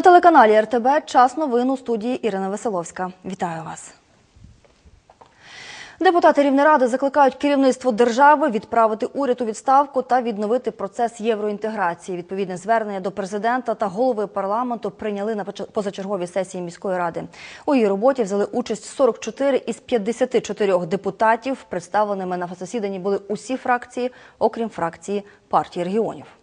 На телеканалі РТБ час новин у студії Ірина Веселовська. Вітаю вас. Депутати Рівнеради закликають керівництво держави відправити уряд у відставку та відновити процес євроінтеграції. Відповідне звернення до президента та голови парламенту прийняли на позачерговій сесії міської ради. У її роботі взяли участь 44 із 54 депутатів. Представленими на засіданні були усі фракції, окрім фракції партії регіонів.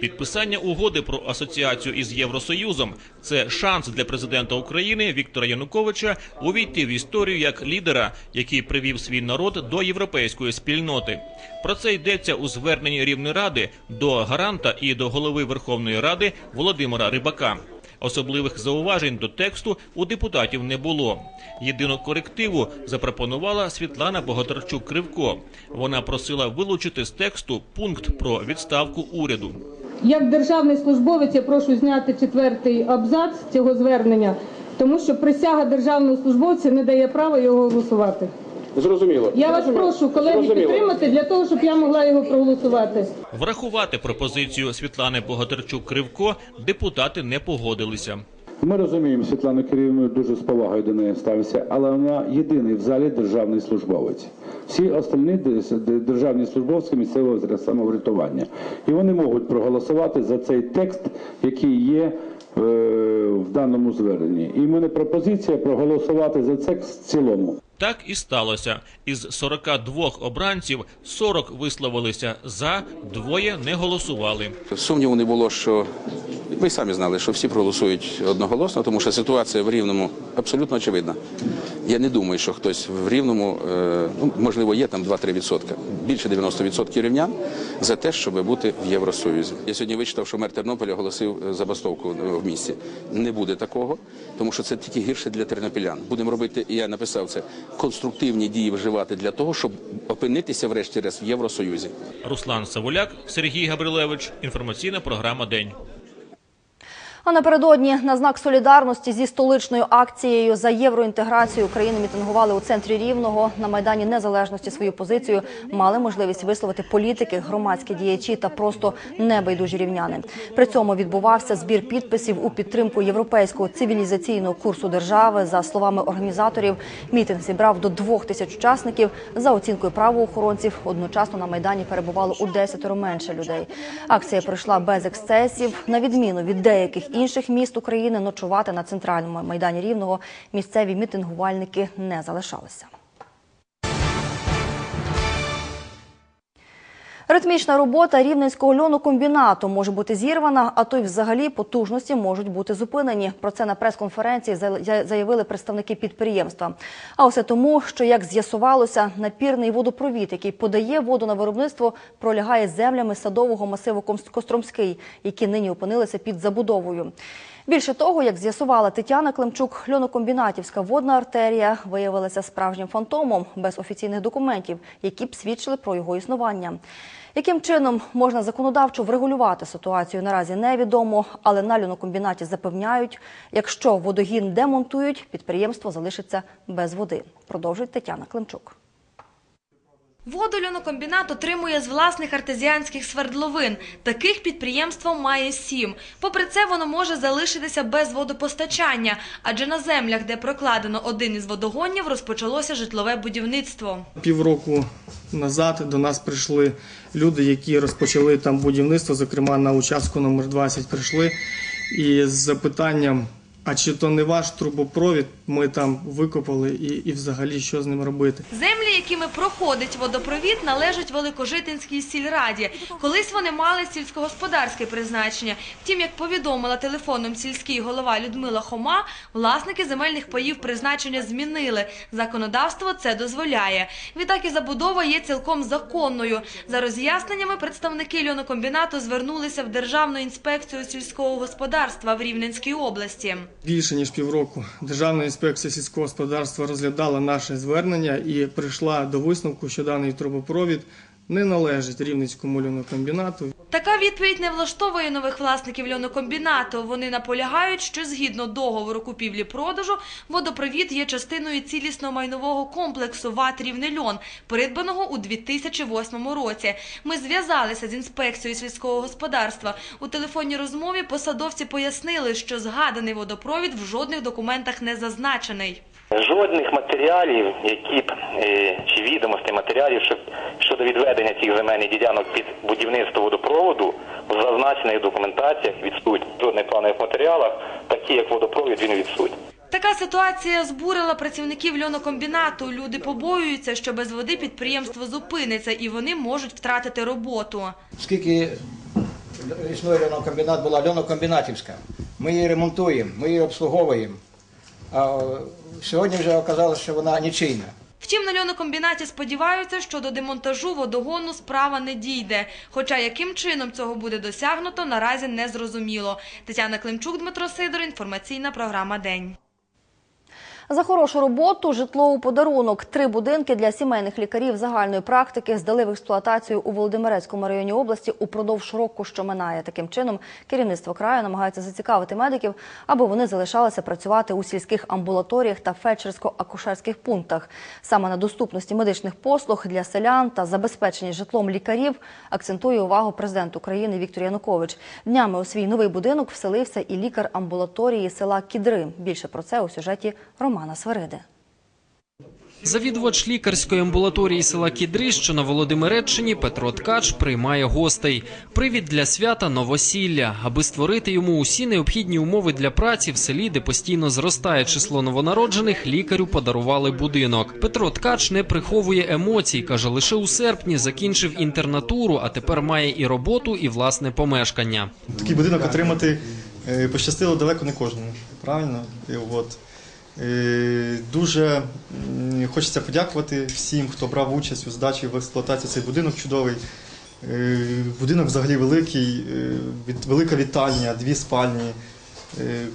Підписання угоди про асоціацію із Євросоюзом це шанс для президента України Віктора Януковича увійти в історію як лідера, який привів свій народ до європейської спільноти. Про це йдеться у зверненні Рівної ради до гаранта і до голови Верховної Ради Володимира Рибака. Особливих зауважень до тексту у депутатів не було. Єдину корективу запропонувала Світлана Богатарчук Кривко. Вона просила вилучити з тексту пункт про відставку уряду. Як державний службовець я прошу зняти четвертий абзац цього звернення, тому що присяга державного службовця не дає права його голосувати. Зрозуміло. Я вас Зрозуміло. прошу, колеги, Зрозуміло. підтримати для того, щоб я могла його проголосувати. Врахувати пропозицію Світлани Богатирчук Кривко депутати не погодилися. Ми розуміємо Світлану Кирилівну дуже з повагою до неї ставиться, але вона єдиний в залі державний службовець. Всі остальні державні службовці місцевого самоврятування. І вони можуть проголосувати за цей текст, який є в даному зверненні. І в мене пропозиція проголосувати за це в цілому. Так і сталося. Із 42 обранців 40 висловилися за, двоє не голосували. Сумніву не було, що ми самі знали, що всі проголосують одноголосно, тому що ситуація в Рівному абсолютно очевидна. Я не думаю, що хтось в Рівному, е, ну, можливо, є там 2-3 відсотка, більше 90 відсотків рівнян за те, щоб бути в Євросоюзі. Я сьогодні вичитав, що мер Тернополя оголосив е, забастовку е, в місті. Не буде такого, тому що це тільки гірше для тернопілян. Будемо робити, я написав це, конструктивні дії вживати для того, щоб опинитися врешті-решт в Євросоюзі. Руслан Савуляк, Сергій Габрилевич. Інформаційна програма День. А напередодні на знак солідарності зі столичною акцією за євроінтеграцію України мітингували у центрі Рівного на майдані Незалежності свою позицію. Мали можливість висловити політики, громадські діячі та просто небайдужі рівняни. При цьому відбувався збір підписів у підтримку європейського цивілізаційного курсу держави. За словами організаторів, мітинг зібрав до двох тисяч учасників. За оцінкою правоохоронців, одночасно на майдані перебувало у десятеро менше людей. Акція пройшла без ексцесів. На відміну від деяких інших міст України, ночувати на центральному майдані Рівного місцеві мітингувальники не залишалися. Ритмічна робота рівненського льонокомбінату може бути зірвана, а то й взагалі потужності можуть бути зупинені. Про це на прес-конференції заявили представники підприємства. А усе тому, що як з'ясувалося, напірний водопровід, який подає воду на виробництво, пролягає землями садового масиву Костромський, які нині опинилися під забудовою. Більше того, як з'ясувала Тетяна Климчук, льонокомбінатівська водна артерія виявилася справжнім фантомом без офіційних документів, які б свідчили про його існування. Яким чином можна законодавчо врегулювати ситуацію наразі невідомо, але на льонокомбінаті запевняють, якщо водогін демонтують, підприємство залишиться без води. Продовжує Тетяна Климчук. Воду льонокомбінат отримує з власних артезіанських свердловин. Таких підприємство має сім. Попри це, воно може залишитися без водопостачання, адже на землях, де прокладено один із водогонів, розпочалося житлове будівництво. Півроку назад до нас прийшли люди, які розпочали там будівництво, зокрема на участку номер 20 прийшли і з запитанням. А чи то не ваш трубопровід ми там викопали і, і взагалі що з ним робити? Землі, якими проходить водопровід, належать Великожитинській сільраді. Колись вони мали сільськогосподарське призначення. Втім, як повідомила телефоном сільський голова Людмила Хома, власники земельних паїв призначення змінили. Законодавство це дозволяє. Відтак і забудова є цілком законною. За роз'ясненнями представники льонокомбінату звернулися в Державну інспекцію сільського господарства в Рівненській області. Більше ніж півроку Державна інспекція сільського господарства розглядала наше звернення і прийшла до висновку, що даний трубопровід не належить Рівненському льонокомбінату. Така відповідь не влаштовує нових власників льонокомбінату. Вони наполягають, що згідно договору купівлі-продажу водопровід є частиною цілісного майнового комплексу ВАТ «Рівнельон», придбаного у 2008 році. Ми зв'язалися з інспекцією сільського господарства. У телефонній розмові посадовці пояснили, що згаданий водопровід в жодних документах не зазначений. Жодних матеріалів, які б е, чи відомостей матеріалів що- щодо відведення цих земельних ділянок під будівництво водопроводу в зазначених документаціях відсутні. В жодних планових матеріалах, такі як водопровід, він відсутній. Така ситуація збурила працівників льонокомбінату. Люди побоюються, що без води підприємство зупиниться і вони можуть втратити роботу. Оскільки існує льонокомбінат, була льонокомбінатівська, ми її ремонтуємо, ми її обслуговуємо. А сьогодні вже оказалося, що вона нічийна. Втім, на льонокомбінаті сподіваються, що до демонтажу водогону справа не дійде. Хоча яким чином цього буде досягнуто, наразі не зрозуміло. Тетяна Климчук, Дмитро Сидор, інформаційна програма День. За хорошу роботу житло у подарунок. Три будинки для сімейних лікарів загальної практики здали в експлуатацію у Володимирецькому районі області упродовж року, що минає. Таким чином, керівництво краю намагається зацікавити медиків, аби вони залишалися працювати у сільських амбулаторіях та фельдшерсько-акушерських пунктах. Саме на доступності медичних послуг для селян та забезпеченні житлом лікарів акцентує увагу президент України Віктор Янукович. Днями у свій новий будинок вселився і лікар амбулаторії села Кідри. Більше про це у сюжеті Романа Свириди. Завідувач лікарської амбулаторії села Кідри, що на Володимиреччині, Петро Ткач приймає гостей. Привід для свята новосілля, аби створити йому усі необхідні умови для праці в селі, де постійно зростає число новонароджених, лікарю подарували будинок. Петро Ткач не приховує емоцій, каже, лише у серпні закінчив інтернатуру, а тепер має і роботу, і власне помешкання. Такий будинок отримати е, пощастило далеко не кожному. Правильно? І от. Е, Дуже хочеться подякувати всім, хто брав участь у здачі в експлуатації цей будинок чудовий. Е, Будинок взагалі великий, е, велика вітальня, дві спальні,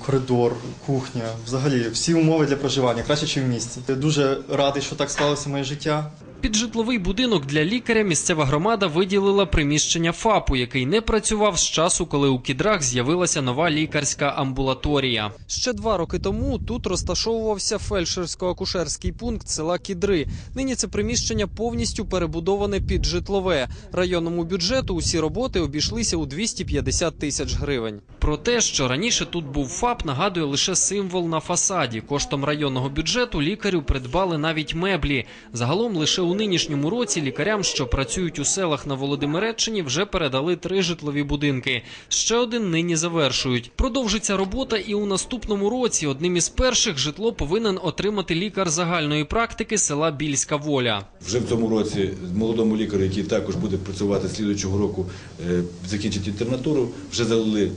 коридор, кухня. Взагалі всі умови для проживання, краще, ніж в місті. Дуже радий, що так склалося моє життя. Під житловий будинок для лікаря місцева громада виділила приміщення ФАПу, який не працював з часу, коли у кідрах з'явилася нова лікарська амбулаторія. Ще два роки тому тут розташовувався фельдшерсько-акушерський пункт села Кідри. Нині це приміщення повністю перебудоване під житлове. Районному бюджету усі роботи обійшлися у 250 тисяч гривень. Про те, що раніше тут був ФАП, нагадує лише символ на фасаді. Коштом районного бюджету лікарю придбали навіть меблі. Загалом лише у нинішньому році лікарям, що працюють у селах на Володимиреччині, вже передали три житлові будинки. Ще один нині завершують. Продовжиться робота і у наступному році. Одним із перших житло повинен отримати лікар загальної практики села Більська Воля. Вже в цьому році молодому лікарю, який також буде працювати слідуючого року, е, закінчить інтернатуру, вже залили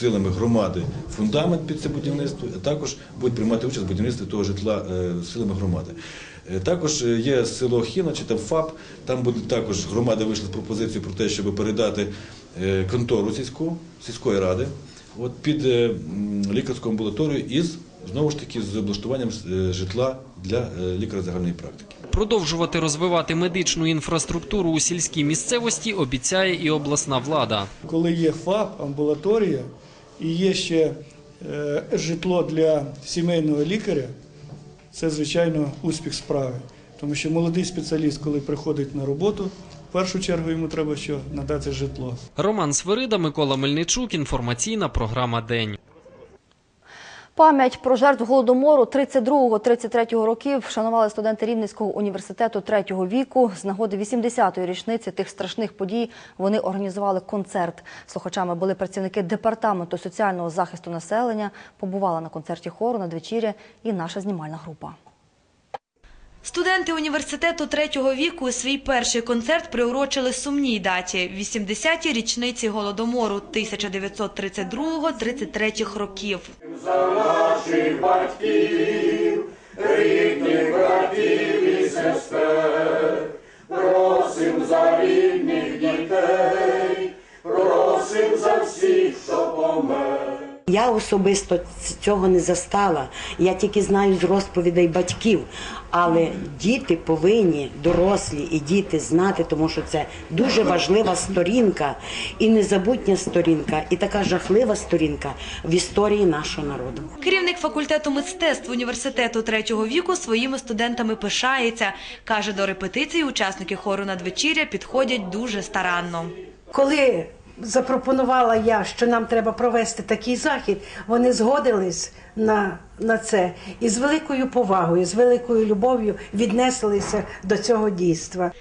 силами громади фундамент під це будівництво, а також будуть приймати участь в будівництві того житла е, силами громади. Е, Також е, є село Хіна чи там ФАП, там буде також громада вийшла з пропозицією про те, щоб передати е, контору сільську, сільської ради от під лікарську амбулаторію із знову ж таки з облаштуванням житла для лікаря загальної практики. Продовжувати розвивати медичну інфраструктуру у сільській місцевості обіцяє і обласна влада. коли є ФАП, амбулаторія і є ще житло для сімейного лікаря, це звичайно успіх справи. Тому що молодий спеціаліст, коли приходить на роботу, в першу чергу йому треба що надати житло. Роман Свирида, Микола Мельничук. Інформаційна програма День. Пам'ять про жертв голодомору 32-33 років вшанували студенти Рівненського університету третього віку. З нагоди 80-ї річниці тих страшних подій вони організували концерт. Слухачами були працівники департаменту соціального захисту населення. Побувала на концерті хору надвечіря і наша знімальна група. Студенти університету третього віку свій перший концерт приурочили сумній даті – 80-ті річниці Голодомору 1932-33 років. За наших батьків, рідних братів і сестер, Я особисто цього не застала. Я тільки знаю з розповідей батьків. Але діти повинні, дорослі і діти знати, тому що це дуже важлива сторінка і незабутня сторінка, і така жахлива сторінка в історії нашого народу. Керівник факультету мистецтв університету третього віку своїми студентами пишається. Каже, до репетиції учасники хору надвечіря підходять дуже старанно. Коли запропонувала я, що нам треба провести такий захід, вони згодились на, на це і з великою повагою, з великою любов'ю віднеслися до цього дійства.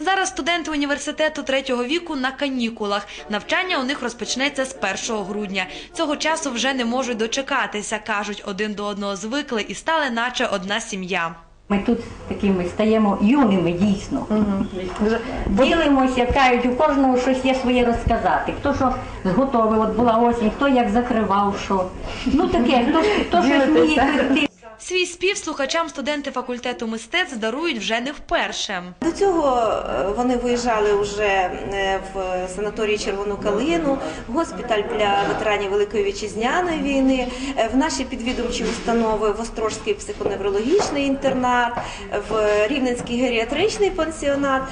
Зараз студенти університету третього віку на канікулах. Навчання у них розпочнеться з 1 грудня. Цього часу вже не можуть дочекатися. кажуть, один до одного звикли і стали, наче одна сім'я. Ми тут такими стаємо юними дійсно. Ділимося, кажуть, у кожного щось є своє розказати. Хто що зготовив, от була осінь, хто як закривав що. Ну таке, хто, хто щось вміє пекти. Свій спів слухачам студенти факультету мистецтв дарують вже не вперше. До цього е, вони виїжджали вже е, в санаторії Червону Калину, в госпіталь для ветеранів Великої вітчизняної війни, е, в наші підвідомчі установи в Острожський психоневрологічний інтернат, в Рівненський геріатричний пансіонат.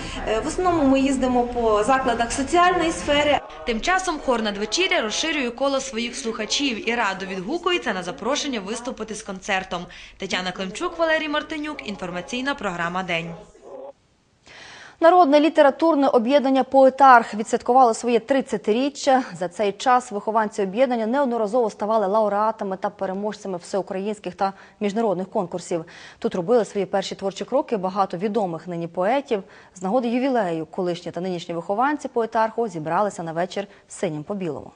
В основному ми їздимо по закладах соціальної сфери. Тим часом хор надвечіря розширює коло своїх слухачів і радо відгукується на запрошення виступити з концертом. Тетяна Климчук, Валерій Мартинюк. Інформаційна програма День. Народне літературне об'єднання Поетарх відсвяткувало своє 30-річчя. За цей час вихованці об'єднання неодноразово ставали лауреатами та переможцями всеукраїнських та міжнародних конкурсів. Тут робили свої перші творчі кроки багато відомих нині поетів. З нагоди ювілею колишні та нинішні вихованці Поетарху зібралися на вечір синім по білому.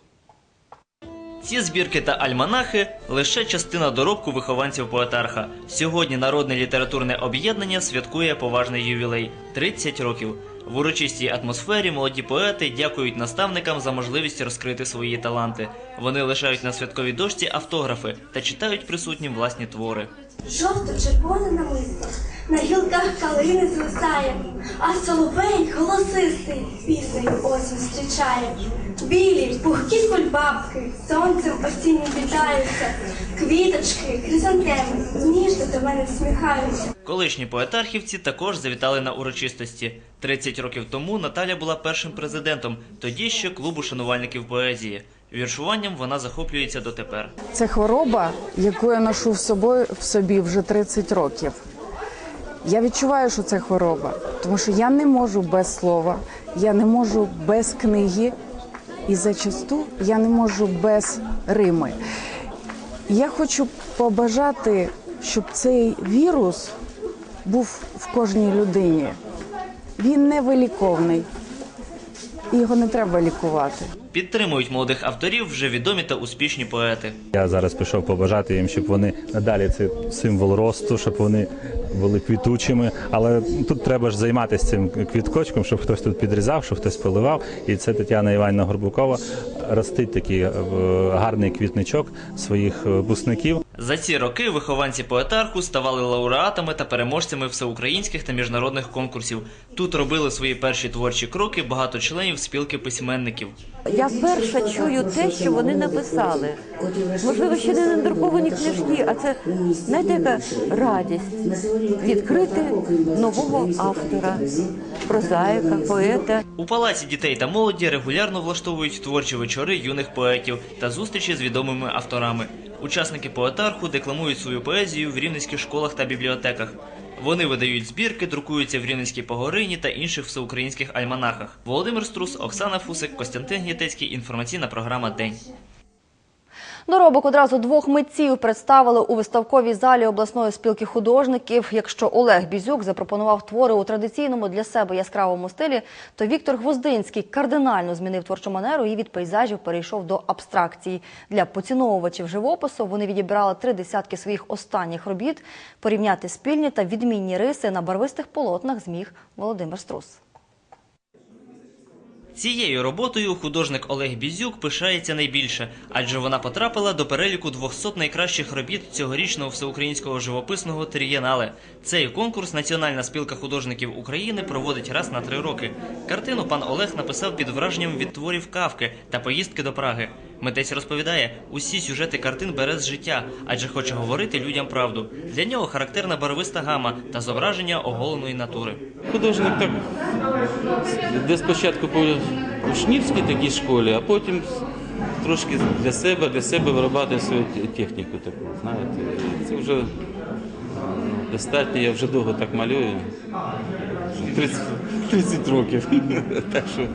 Ці збірки та альманахи лише частина доробку вихованців поетарха. Сьогодні народне літературне об'єднання святкує поважний ювілей 30 років. В урочистій атмосфері молоді поети дякують наставникам за можливість розкрити свої таланти. Вони лишають на святковій дошці автографи та читають присутнім власні твори. Жовто-червоне намисто на гілках калини звисає, а соловей голосистий піснею осінь зустрічає. Білі, пухкі кульбабки, сонцем осіннім вітаються, квіточки, хризантеми, ніжно до мене всміхаються. Колишні поетархівці також завітали на урочистості. 30 років тому Наталя була першим президентом, тоді ще клубу шанувальників поезії. Віршуванням вона захоплюється дотепер. Це хвороба, яку я ношу в собою в собі вже 30 років. Я відчуваю, що це хвороба, тому що я не можу без слова, я не можу без книги, і зачасту я не можу без Рими. Я хочу побажати, щоб цей вірус був в кожній людині. Він невиліковний, і його не треба лікувати. Підтримують молодих авторів вже відомі та успішні поети. Я зараз пішов побажати їм, щоб вони надалі це символ росту, щоб вони були квітучими. Але тут треба ж займатися цим квіткочком, щоб хтось тут підрізав, щоб хтось поливав. І це Тетяна Іванівна Горбукова ростить такий е, гарний квітничок своїх е, випускників. За ці роки вихованці поетарху ставали лауреатами та переможцями всеукраїнських та міжнародних конкурсів. Тут робили свої перші творчі кроки багато членів спілки письменників. Я вперше чую те, що вони написали. Можливо, ще не надруковані книжки, а це знаєте, яка радість відкрити нового автора, прозаїка, поета. У палаці дітей та молоді регулярно влаштовують творчі вечори юних поетів та зустрічі з відомими авторами. Учасники поетарху декламують свою поезію в рівненських школах та бібліотеках. Вони видають збірки, друкуються в Рівненській Погорині та інших всеукраїнських альманахах. Володимир Струс, Оксана Фусик, Костянтин Гнітецький. Інформаційна програма День. Доробок одразу двох митців представили у виставковій залі обласної спілки художників. Якщо Олег Бізюк запропонував твори у традиційному для себе яскравому стилі, то Віктор Гвоздинський кардинально змінив творчу манеру і від пейзажів перейшов до абстракції. Для поціновувачів живопису вони відібрали три десятки своїх останніх робіт. Порівняти спільні та відмінні риси на барвистих полотнах зміг Володимир Струс. Цією роботою художник Олег Бізюк пишається найбільше, адже вона потрапила до переліку 200 найкращих робіт цьогорічного всеукраїнського живописного трієнале. Цей конкурс Національна спілка художників України проводить раз на три роки. Картину пан Олег написав під враженням від творів Кавки та поїздки до Праги. Митець розповідає, усі сюжети картин бере з життя, адже хоче говорити людям правду. Для нього характерна барвиста гама та зображення оголеної натури. Художник так де спочатку по учнівській такій школі, а потім трошки для себе, для себе виробляти свою техніку таку, знаєте. Це вже ну, достатньо, я вже довго так малюю. 30, 30 років. Так що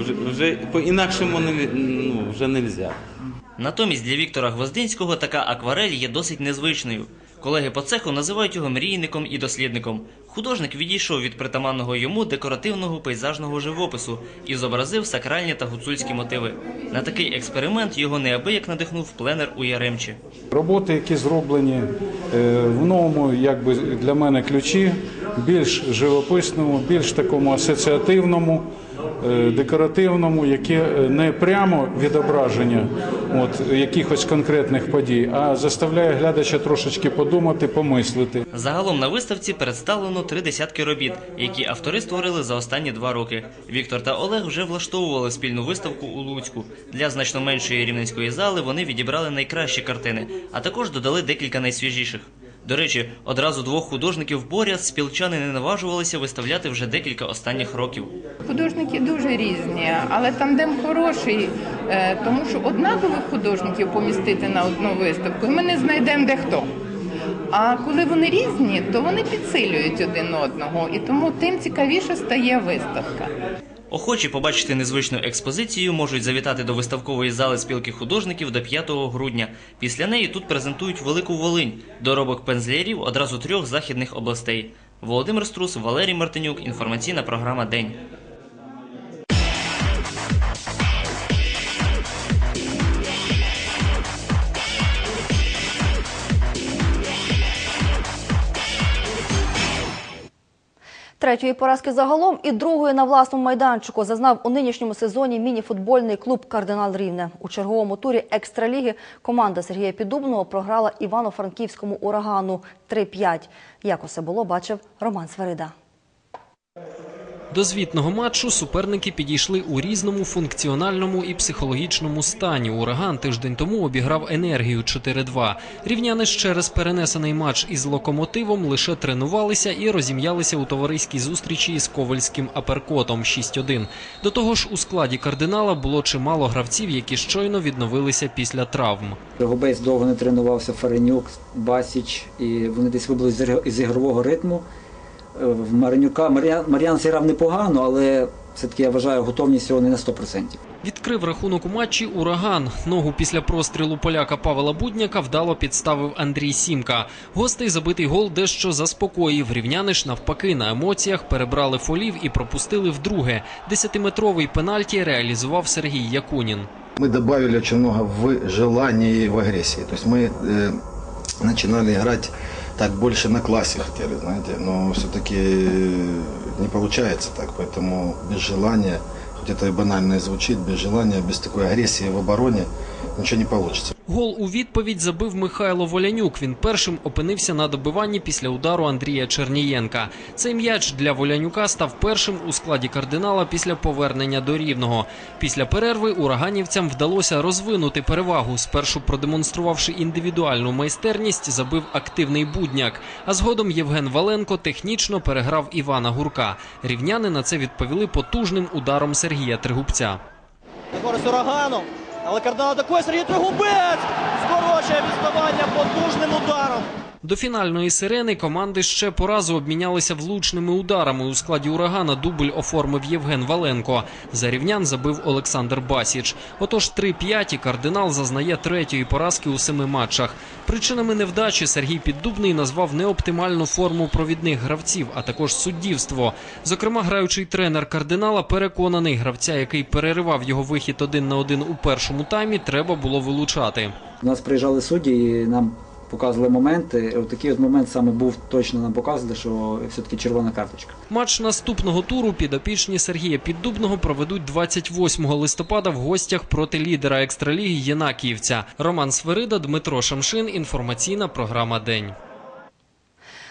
вже, вже по-інакшому не, ну, вже не можна. Натомість для Віктора Гвоздинського така акварель є досить незвичною. Колеги по цеху називають його мрійником і дослідником. Художник відійшов від притаманного йому декоративного пейзажного живопису і зобразив сакральні та гуцульські мотиви. На такий експеримент його неабияк надихнув пленер у Яремчі. Роботи, які зроблені е, в новому, якби для мене ключі, більш живописному, більш такому асоціативному, декоративному, яке е, не прямо відображення от, якихось конкретних подій, а заставляє глядача трошечки подумати, помислити. Загалом на виставці представлено три десятки робіт, які автори створили за останні два роки. Віктор та Олег вже влаштовували спільну виставку у Луцьку. Для значно меншої рівненської зали вони відібрали найкращі картини, а також додали декілька найсвіжіших. До речі, одразу двох художників поряд спілчани не наважувалися виставляти вже декілька останніх років. Художники дуже різні, але тандем хороший, е, тому що однакових художників помістити на одну виставку ми не знайдемо де хто. А коли вони різні, то вони підсилюють один одного, і тому тим цікавіше стає виставка. Охочі побачити незвичну експозицію можуть завітати до виставкової зали спілки художників до 5 грудня. Після неї тут презентують Велику Волинь, доробок пензлярів одразу трьох західних областей. Володимир Струс, Валерій Мартинюк, інформаційна програма День. Третьої поразки загалом і другої на власному майданчику зазнав у нинішньому сезоні міні-футбольний клуб Кардинал Рівне. У черговому турі екстраліги команда Сергія Підубного програла Івано-Франківському урагану 3-5. Як усе було, бачив Роман Сверида. До звітного матчу суперники підійшли у різному функціональному і психологічному стані. Ураган тиждень тому обіграв енергію 4-2. Рівняни через перенесений матч із локомотивом лише тренувалися і розім'ялися у товариській зустрічі із ковальським аперкотом 6-1. До того ж, у складі кардинала було чимало гравців, які щойно відновилися після травм. Гобець довго не тренувався, Фаренюк, Басіч, і вони десь вибули з ігрового ритму. Е, В Маринюка Мар'ян Мар'ян зіграв непогано, але все-таки я вважаю готовність його не на 100%. Відкрив рахунок у матчі ураган. Ногу після прострілу поляка Павла Будняка вдало підставив Андрій Сімка. Гостей забитий гол дещо заспокоїв. Рівняни ж навпаки на емоціях перебрали фолів і пропустили вдруге. Десятиметровий пенальті реалізував Сергій Якунін. Мы добавили очень много в желании и в агрессии. То есть мы э, начинали играть Так больше на классе хотели, знаете, но все-таки не получается так, поэтому без желания, хоть это и банально звучит, без желания, без такой агрессии в обороне ничего не получится. Гол у відповідь забив Михайло Волянюк. Він першим опинився на добиванні після удару Андрія Чернієнка. Цей м'яч для Волянюка став першим у складі кардинала після повернення до рівного. Після перерви ураганівцям вдалося розвинути перевагу. Спершу продемонструвавши індивідуальну майстерність, забив активний будняк. А згодом Євген Валенко технічно переграв Івана Гурка. Рівняни на це відповіли потужним ударом Сергія Тригубця. урагану. Але кардинал атакує Сергій Тригубець. Скорочує відставання потужним ударом. До фінальної сирени команди ще по разу обмінялися влучними ударами. У складі урагана дубль оформив Євген Валенко. За рівнян забив Олександр Басіч. Отож 3-5 і кардинал зазнає третьої поразки у семи матчах. Причинами невдачі Сергій Піддубний назвав неоптимальну форму провідних гравців, а також суддівство. Зокрема, граючий тренер кардинала переконаний, гравця, який переривав його вихід один на один у першому таймі, треба було вилучати. У нас приїжджали судді і нам показували моменти. Такий от момент саме був точно нам показували, що все-таки червона карточка. Матч наступного туру підопічні Сергія Піддубного проведуть 28 листопада в гостях проти лідера екстраліги Єнакіївця. Роман Сверида, Дмитро Шамшин. Інформаційна програма День.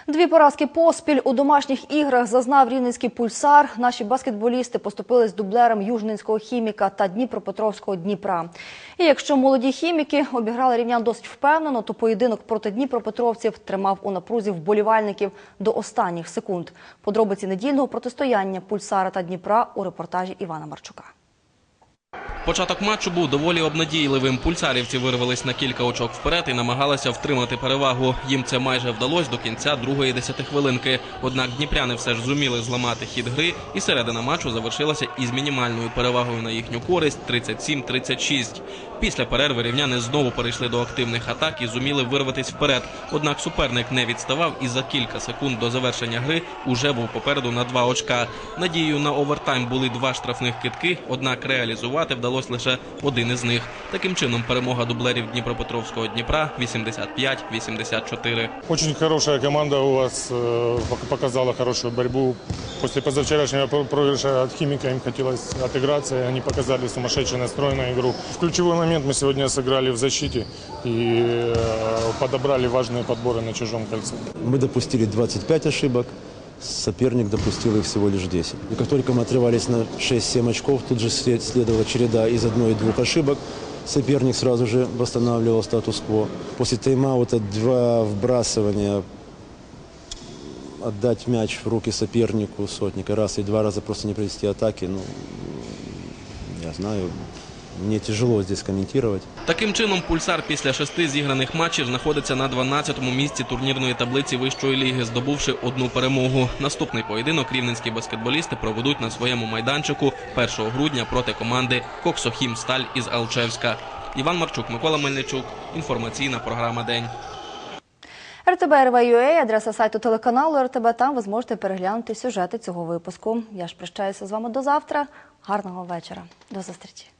Дві поразки поспіль у домашніх іграх зазнав рівненський пульсар. Наші баскетболісти поступились дублером Южненського хіміка та Дніпропетровського Дніпра. І якщо молоді хіміки обіграли рівнян досить впевнено, то поєдинок проти Дніпропетровців тримав у напрузі вболівальників до останніх секунд. Подробиці недільного протистояння пульсара та Дніпра у репортажі Івана Марчука. Початок матчу був доволі обнадійливим. Пульсарівці вирвались на кілька очок вперед і намагалися втримати перевагу. Їм це майже вдалося до кінця другої десятихвилинки. Однак дніпряни все ж зуміли зламати хід гри, і середина матчу завершилася із мінімальною перевагою на їхню користь 37-36. Після перерви рівняни знову перейшли до активних атак і зуміли вирватися вперед. Однак суперник не відставав і за кілька секунд до завершення гри уже був попереду на два очка. Надією на овертайм були два штрафних китки, однак реалізувати вдалося лише один із них. Таким чином, перемога дублерів Дніпропетровського Дніпра 85-84. Очень хорошая команда у вас э, пок- показала хорошую борьбу. После позавчерашнего про- проигрыша от Химика им хотелось отыграться, и они показали сумасшедшую настроенную игру. В ключевой момент мы сегодня сыграли в защите и э, подобрали важные подборы на чужом кольце. Мы допустили 25 ошибок, Соперник допустил их всего лишь 10. И как только мы отрывались на 6-7 очков, тут же след- следовала череда из одной-двух ошибок. Соперник сразу же восстанавливал статус-кво. После тайм-аута два вбрасывания отдать мяч в руки сопернику сотника раз и два раза просто не провести атаки. Ну, я знаю, мне тяжело здесь комментировать. Таким чином, пульсар після шести зіграних матчів знаходиться на 12-му місці турнірної таблиці вищої ліги, здобувши одну перемогу. Наступний поєдинок рівненські баскетболісти проведуть на своєму майданчику 1 грудня проти команди Коксохім Сталь із Алчевська. Іван Марчук, Микола Мельничук. Інформаційна програма День. РТБ РВ.UA, адреса сайту телеканалу РТБ. Там ви зможете переглянути сюжети цього випуску. Я ж прощаюся з вами до завтра. Гарного вечора. До зустрічі.